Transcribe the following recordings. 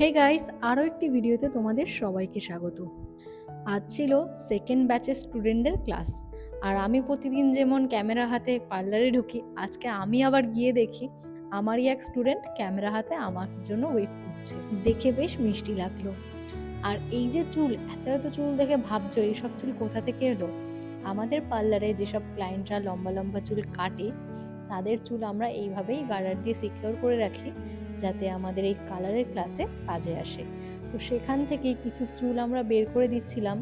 Hey guys আরও একটি ভিডিওতে তোমাদের সবাইকে স্বাগত। আজ ছিল সেকেন্ড ব্যাচের স্টুডেন্টদের ক্লাস আর আমি প্রতিদিন যেমন ক্যামেরা হাতে পার্লারে ঢুকি, আজকে আমি আবার গিয়ে দেখি আমারই এক স্টুডেন্ট ক্যামেরা হাতে আমার জন্য ওয়েট করছে। দেখে বেশ মিষ্টি লাগল। আর এই যে চুল, এত এত চুল দেখে ভাবছ, এইসব চুল কোথা থেকে এলো? আমাদের পার্লারে যেসব ক্লায়েন্টরা লম্বা লম্বা চুল কাটে তাদের চুল আমরা এইভাবেই গার্ডার দিয়ে সিকিওর করে রাখি, যাতে আমাদের এই কালারের ক্লাসে কাজে আসে। তো সেখান থেকেই কিছু চুল আমরা বের করে দিচ্ছিলাম,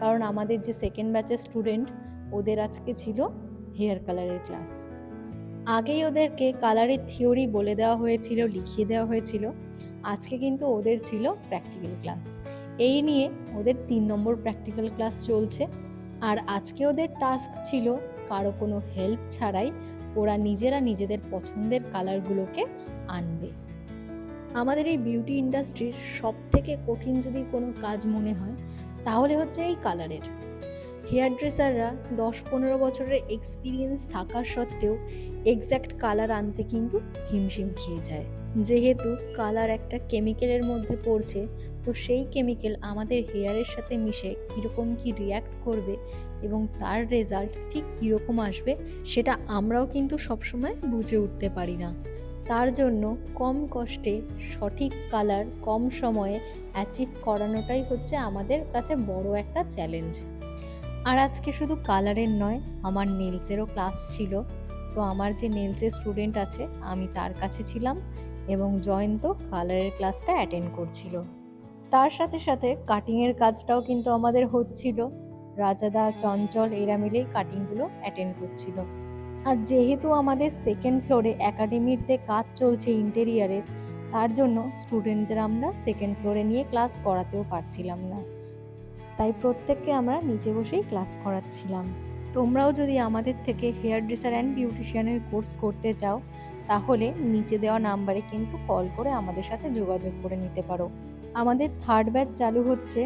কারণ আমাদের যে সেকেন্ড ব্যাচের স্টুডেন্ট ওদের আজকে ছিল হেয়ার কালারের ক্লাস আগেই ওদেরকে কালারের থিওরি বলে দেওয়া হয়েছিল, লিখিয়ে দেওয়া হয়েছিল। আজকে কিন্তু ওদের ছিল প্র্যাকটিক্যাল ক্লাস এই নিয়ে ওদের তিন নম্বর প্র্যাকটিক্যাল ক্লাস চলছে। আর আজকে ওদের টাস্ক ছিল, কারও কোনো হেল্প ছাড়াই ওরা নিজেরা নিজেদের পছন্দের কালারগুলোকে আনবে। আমাদের এই বিউটি ইন্ডাস্ট্রির সব থেকে কঠিন যদি কোনো কাজ মনে হয়, তাহলে হচ্ছে এই কালারের। হেয়ার ড্রেসাররা দশ পনেরো বছরের এক্সপিরিয়েন্স থাকা সত্ত্বেও এক্স্যাক্ট কালার আনতে কিন্তু হিমশিম খেয়ে যায়। যেহেতু কালার একটা কেমিক্যালের মধ্যে পড়ছে, তো সেই কেমিক্যাল আমাদের হেয়ারের সাথে মিশে কীরকম কি রিয়্যাক্ট করবে এবং তার রেজাল্ট ঠিক কীরকম আসবে, সেটা আমরাও কিন্তু সবসময় বুঝে উঠতে পারি না। তার জন্য কম কষ্টে সঠিক কালার কম সময়ে অ্যাচিভ করানোটাই হচ্ছে আমাদের কাছে বড় একটা চ্যালেঞ্জ আর আজকে শুধু কালারের নয়, আমার নেলসেরও ক্লাস ছিল, তো আমার যে নেলসের স্টুডেন্ট আছে, আমি তার কাছে ছিলাম। এবং জয়ন্ত কালারের ক্লাসটা অ্যাটেন্ড করছিল। তার সাথে সাথে কাটিংয়ের কাজটাও কিন্তু আমাদের হচ্ছিল। রাজাদা, চঞ্চল এরা মিলেই কাটিংগুলো অ্যাটেন্ড করছিল। আর যেহেতু আমাদের সেকেন্ড ফ্লোরে একাডেমিতে কাজ চলছে ইন্টেরিয়ারের তার জন্য স্টুডেন্টদের আমরা সেকেন্ড ফ্লোরে নিয়ে ক্লাস করাতেও পারছিলাম না। তাই প্রত্যেককে আমরা নিচে বসেই ক্লাস করাচ্ছিলাম। তোমরাও যদি আমাদের থেকে হেয়ার ড্রেসার অ্যান্ড বিউটিশিয়ানের কোর্স করতে চাও, তাহলে নিচে দেওয়া নাম্বারে কিন্তু কল করে আমাদের সাথে যোগাযোগ করে নিতে পারো। আমাদের থার্ড ব্যাচ চালু হচ্ছে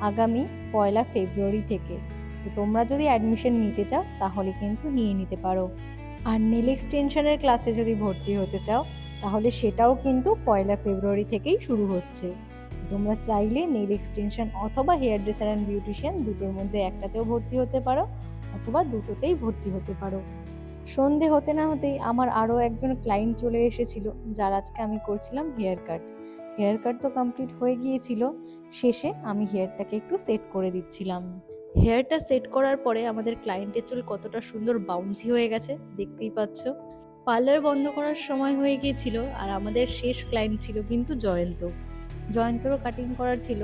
আগামী পয়লা ফেব্রুয়ারি থেকে। তো তোমরা যদি অ্যাডমিশন নিতে চাও, তাহলে কিন্তু নিয়ে নিতে পারো। আর নেল এক্সটেনশনের ক্লাসে যদি ভর্তি হতে চাও, তাহলে সেটাও কিন্তু পয়লা ফেব্রুয়ারি থেকেই শুরু হচ্ছে। তোমরা চাইলে নেল এক্সটেনশন অথবা হেয়ার ড্রেসার অ্যান্ড বিউটিশিয়ান দুটোর মধ্যে একটাতেও ভর্তি হতে পারো। অথবা দুটোতেই ভর্তি হতে পারো। সন্ধে হতে না হতেই আমার আরও একজন ক্লায়েন্ট চলে এসেছিল, যার আজকে আমি করছিলাম হেয়ার কাট হেয়ার কাট তো কমপ্লিট হয়ে গিয়েছিল, শেষে আমি হেয়ারটাকে একটু সেট করে দিচ্ছিলাম। হেয়ারটা সেট করার পরে আমাদের ক্লায়েন্টের চুল কতটা সুন্দর বাউন্সি হয়ে গেছে, দেখতেই পাচ্ছ। পার্লার বন্ধ করার সময় হয়ে গিয়েছিল, আর আমাদের শেষ ক্লায়েন্ট ছিল কিন্তু জয়ন্ত। জয়ন্তরও কাটিং করার ছিল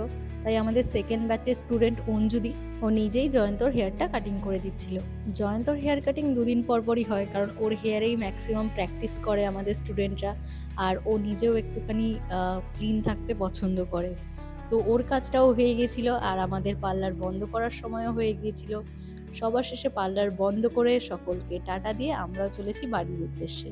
তাই আমাদের সেকেন্ড ব্যাচের স্টুডেন্ট অঞ্জুদি ও নিজেই জয়ন্তর হেয়ারটা কাটিং করে দিচ্ছিল। জয়ন্তর হেয়ার কাটিং দুদিন পর পরই হয়, কারণ ওর হেয়ারেই ম্যাক্সিমাম প্র্যাকটিস করে আমাদের স্টুডেন্টরা আর ও নিজেও একটুখানি ক্লিন থাকতে পছন্দ করে। তো ওর কাজটাও হয়ে গিয়েছিল, আর আমাদের পার্লার বন্ধ করার সময়ও হয়ে গিয়েছিল। সবার শেষে পার্লার বন্ধ করে সকলকে টাটা দিয়ে আমরাও চলেছি বাড়ির উদ্দেশ্যে।